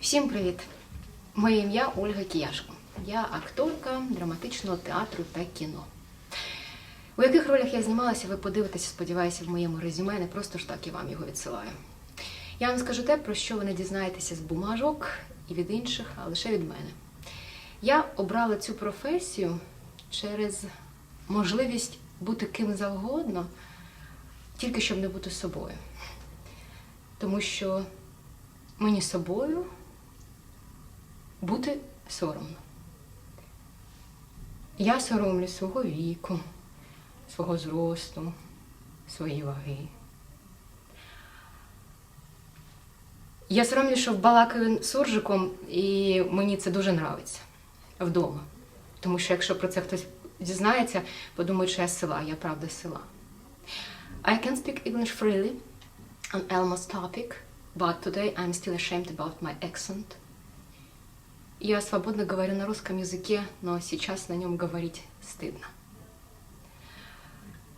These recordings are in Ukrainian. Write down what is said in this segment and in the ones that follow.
Всім привіт! Моє ім'я Ольга Кіяшко. Я акторка драматичного театру та кіно. У яких ролях я знімалася, ви подивитеся, сподіваюся, в моєму резюме, не просто ж так я вам його відсилаю. Я вам скажу те, про що ви не дізнаєтеся з бумажок і від інших, а лише від мене. Я обрала цю професію через можливість бути ким завгодно, тільки щоб не бути собою. Тому що мені собою бути соромно. Я соромлю свого віку, свого зросту, своєї ваги. Я соромлю, що балакаю суржиком, і мені це дуже нравиться вдома. Тому що якщо про це хтось дізнається, подумають, що я села, я правда села. I can speak English freely on almost topic, but today I'm still ashamed about my accent. Я свободно говорю на русском языке, но сейчас на ньому говорить стидно.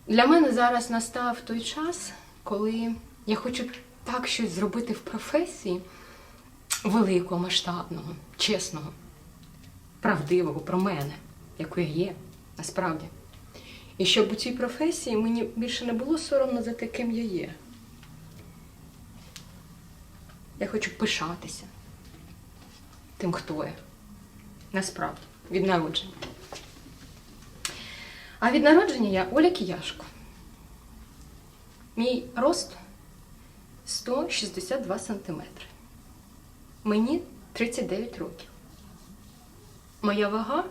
Для мене зараз настав той час, коли я хочу так щось зробити в професії великого, масштабного, чесного, правдивого про мене, якою я є, насправді. І щоб у цій професії мені більше не було соромно за те, ким я є. Я хочу пишатися тим, хто я. Насправді, від народження. А від народження я Оля Кіяшко. Мій рост 162 сантиметри. Мені 39 років. Моя вага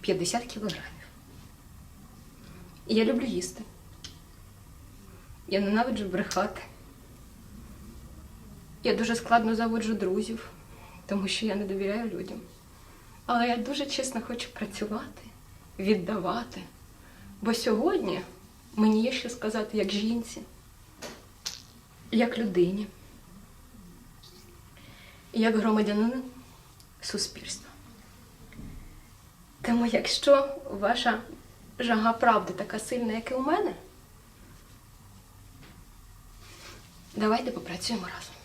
50 кілограмів. І я люблю їсти. Я ненавиджу брехати. Я дуже складно заводжу друзів, тому що я не довіряю людям. Але я дуже чесно хочу працювати, віддавати. Бо сьогодні мені є що сказати як жінці, як людині, як громадянин суспільства. Тому якщо ваша жага правди така сильна, як і у мене, давайте попрацюємо разом.